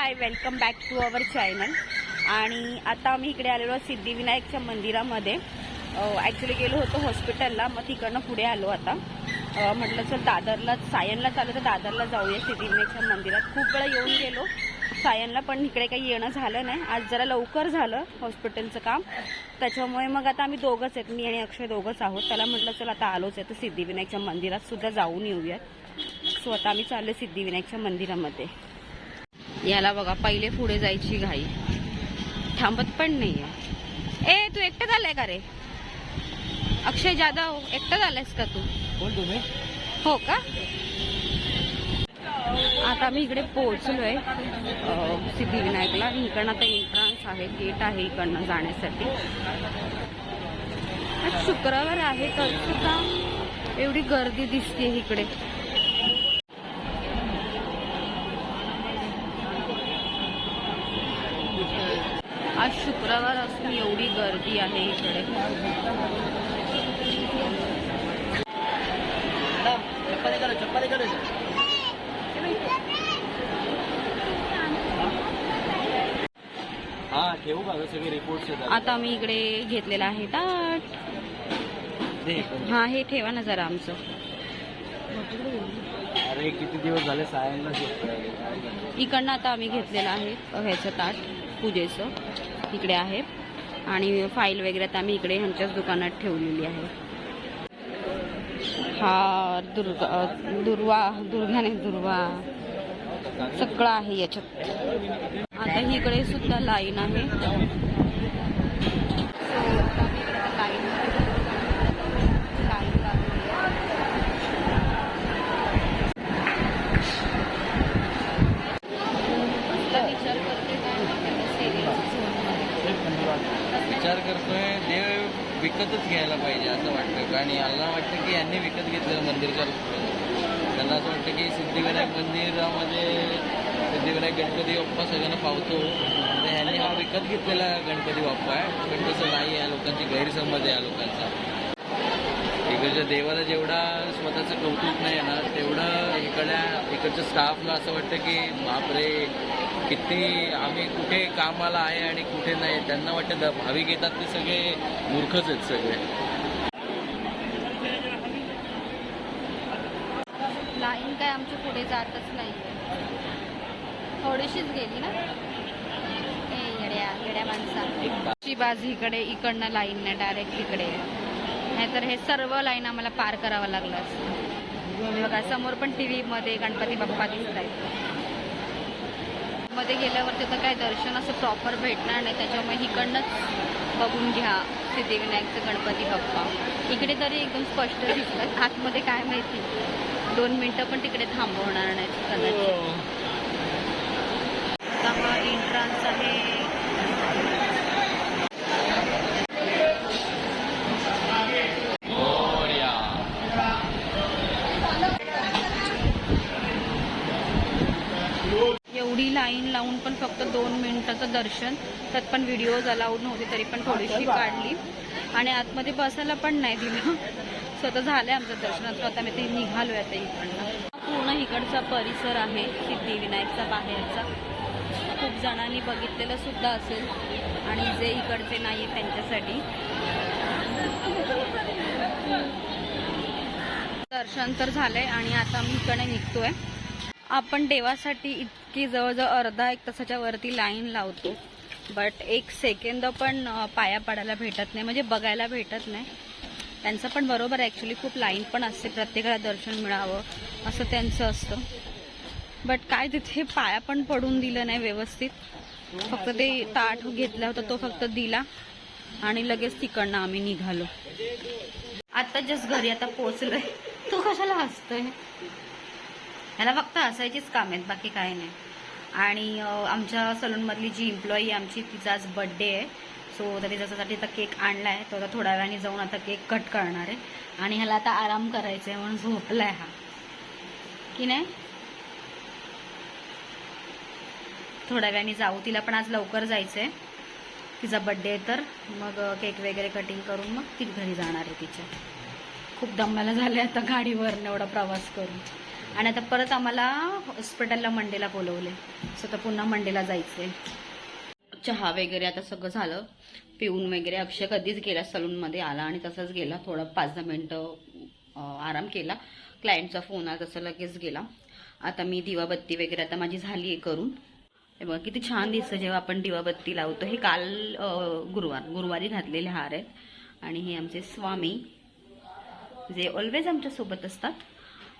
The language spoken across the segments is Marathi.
Hi welcome back to our channel आणि आता आम्ही इकडे आलेलो सिद्धिविनायकच्या मंदिरामध्ये. ॲक्च्युली गेलो होतो हॉस्पिटलला मग तिकडनं पुढे आलो आता. म्हटलं चल दादरला सायनला चालू तर दादरला जाऊया सिद्धिविनायकच्या मंदिरात. खूप वेळा येऊन गेलो. सायनला पण इकडे काही येणं झालं नाही. आज जरा लवकर झालं हॉस्पिटलचं काम. त्याच्यामुळे मग आता आम्ही दोघंच आहेत. मी आणि अक्षय दोघंच आहोत. त्याला म्हटलं चल आता आलोच आहे. तर सिद्धिविनायकच्या मंदिरात सुद्धा जाऊन येऊयात. सो आता आम्ही चाललो सिद्धिविनायकच्या मंदिरामध्ये. याला बघा पहिले पुढे जायची घाई. थांबत पण नाहीये. ए तू एकटं झालाय का रे? अक्षय जाधव एकटं झालायस का तू? हो का? आता मी इकडे पोहोचलोय सिद्धिविनायकला इकडनं आता एंट्रन्स आहे गेट आहे इकडनं जाण्यासाठी. शुक्रवार आहे तर सुद्धा एवढी गर्दी दिसते इकडे आज शुक्रवार असून एवढी गर्दी आहे इकडे. हा आता मी इकडे घेतलेला आहे ताट. हा हे ठेवा ना जरा आमचं. अरे किती दिवस झाले सायनला इकडनं आता आम्ही घेतलेलं आहे ह्याचं ताट पूजेचं. इकडे आहे. आणि फाईल वगैरे आता आम्ही इकडे ह्यांच्याच दुकानात ठेवलेली आहे. हा दुर्गा दुर्वा दुर्गाने दुर्वा. सगळं आहे याच्यात. आता इकडे सुद्धा लाईन आहे लाईन लाईन लागली आहे. कसला विचार करते काय माहिती serials झोनमध्ये. विचार करतोय देव विकतच घ्यायला पाहिजे असं वाटतं. आणि यांना वाटतं की यांनी विकत घेतलेलं मंदिरच्या त्यांना असं वाटतं की सिद्धिविनायक मंदिरामध्ये सिद्धिविनायक गणपती बाप्पा सगळ्यांना पावतो. तर ह्यांनी हा विकत घेतलेला गणपती बाप्पा आहे. पण तसं नाही या लोकांची गैरसमज आहे या लोकांचा. इकडच्या देवाला जेवढा स्वतःचं कौतुक नाही ना तेवढं इकडल्या इकडच्या स्टाफला असं वाटतं की बापरे किती आम्ही कुठे कामाला आहे आणि कुठे नाही त्यांना वाटतं द- भाविक येतात ते सगळे मूर्खच आहेत सगळे. लाईन काय आमच्या पुढे जातच नाही थोडीशीच गेली ना? ए येड्या येड्या माणसा. इकडे इकडनं लाईन नाही डायरेक्ट इकडे नाहीतर हे सर्व लाईन आम्हाला पार करावं लागलं असतं. बघा समोर पण टी व्हीमध्ये गणपती बाप्पा दिसत आहेत मध्ये गेल्यावर तिथं काय दर्शन असं प्रॉपर भेटणार नाही. त्याच्यामुळे इकडनंच बघून घ्या सिद्धिविनायकचं गणपती बाप्पा. इकडे तरी एकदम स्पष्ट दिसतात आतमध्ये काय माहिती? दोन मिनटं पण तिकडे थांबवणार नाहीत कदाचित. आता हा एंट्रन्स आहे एवढी लाईन लावून पण फक्त दोन मिनिटाचं दर्शन. त्यात पण व्हिडिओज अलाउड नव्हते तरी पण थोडीशी काढली. आणि आतमध्ये बसायला पण नाही दिलं. स्वतः झालंय आमचं दर्शन स्वतः मी ते निघालोय आता इकडनं. पूर्ण इकडचा परिसर आहे सिद्धिविनायकचा बाहेरचा. खूप जणांनी बघितलेलं सुद्धा असेल. आणि जे इकडचे नाही त्यांच्यासाठी. दर्शन तर झालंय आणि आता मी इकडे निघतोय. आपण देवासाठी इतकी जवळजवळ अर्धा एक तासाच्या वरती लाईन लावतो. बट एक सेकंद पण पाया पडायला भेटत नाही म्हणजे बघायला भेटत नाही. त्यांचं पण बरोबर ॲक्च्युली खूप लाईन पण असते प्रत्येकाला दर्शन मिळावं असं त्यांचं असतं. बट काय तिथे पाया पण पडून दिलं नाही व्यवस्थित. फक्त ते ताट घेतला होता तो फक्त दिला आणि लगेच तिकडनं आम्ही निघालो. आता जस्ट घरी आता पोहोचलोय. तू कशाला हसतोय? ह्याला फक्त हसायचीच काम आहेत बाकी काही नाही. आणि आमच्या सलूनमधली जी एम्प्लॉई आमची तिचा आज बड्डे आहे. सो तरी त्याच्यासाठी आता केक आणला आहे तो आता थोड्या वेळाने जाऊन आता केक कट करणार आहे. आणि ह्याला आता आराम करायचा आहे म्हणून झोपला आहे हा. की नाही? थोड्या वेळाने जाऊ. तिला पण आज लवकर जायचं आहे तिचा बड्डे आहे तर. मग केक वगैरे कटिंग करून मग ती घरी जाणार आहे तिच्या. खूप दमाला झाले आता गाडीवरनं एवढा प्रवास करून. आणि आता परत आम्हाला हॉस्पिटलला मंडेला बोलवले सो आता पुन्हा मंडेला जायचंय. चहा वगैरे आता सगळं झालं. पिऊन वगैरे अक्षय कधीच गेला सलूनमध्ये आला आणि तसंच गेला. थोडं पाच दहा मिनटं आराम केला. क्लायंटचा फोन आला तसं लगेच गेला. आता मी दिवाबत्ती वगैरे आता माझी झाली आहे करून. हे बघा किती छान दिसतं जेव्हा आपण दिवाबत्ती लावतो. हे काल गुरुवार गुरुवारी घातलेले हार आहेत. आणि हे आमचे स्वामी जे ऑलवेज आमच्यासोबत असतात.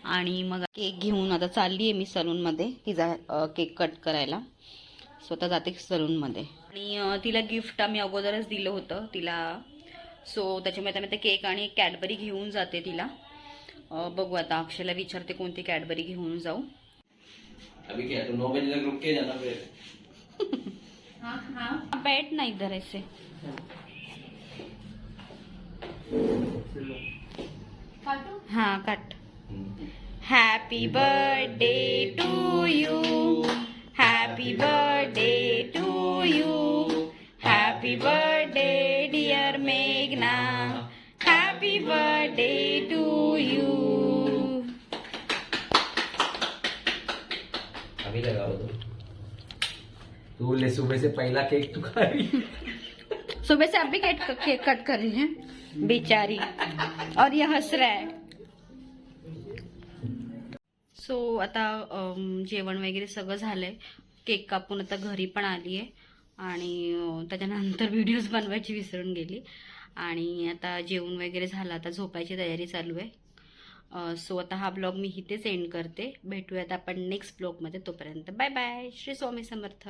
आणि मग केक घेऊन आता चालली आहे मी सलूनमध्ये. तिचा केक कट करायला. स्वतः जाते सलूनमध्ये. आणि तिला गिफ्ट आम्ही अगोदरच दिलं होतं. तिला सो त्याच्यामुळे आता मी ते केक आणि कॅडबरी घेऊन जाते तिला. बघू आता अक्षयला विचारते कोणती कॅडबरी घेऊन जाऊ. अभी क्या तू नौ बजे तक रुक के जाना फिर. बैठ ना इधर ऐसे. हाँ cut. Happy birthday to you happy birthday to you happy birthday dear मेघना हॅपी बर्थडे टू यू अभी लगाओ तो। तू बोले सुबह से पहला केक तू खा रही सुबह से अभी केक केक कट कर रही है। बेचारी। और ये हंस रहा है। सो आता जेवण वगैरे सगळं झालं आहे केक कापून आता घरी पण आली आहे आणि त्याच्यानंतर व्हिडिओज बनवायची विसरून गेली. आणि आता जेवण वगैरे झालं. आता झोपायची तयारी चालू आहे. सो आता हा ब्लॉग मी इथेच एंड करते. भेटूयात आपण नेक्स्ट ब्लॉगमध्ये तोपर्यंत बाय बाय श्री स्वामी समर्थ.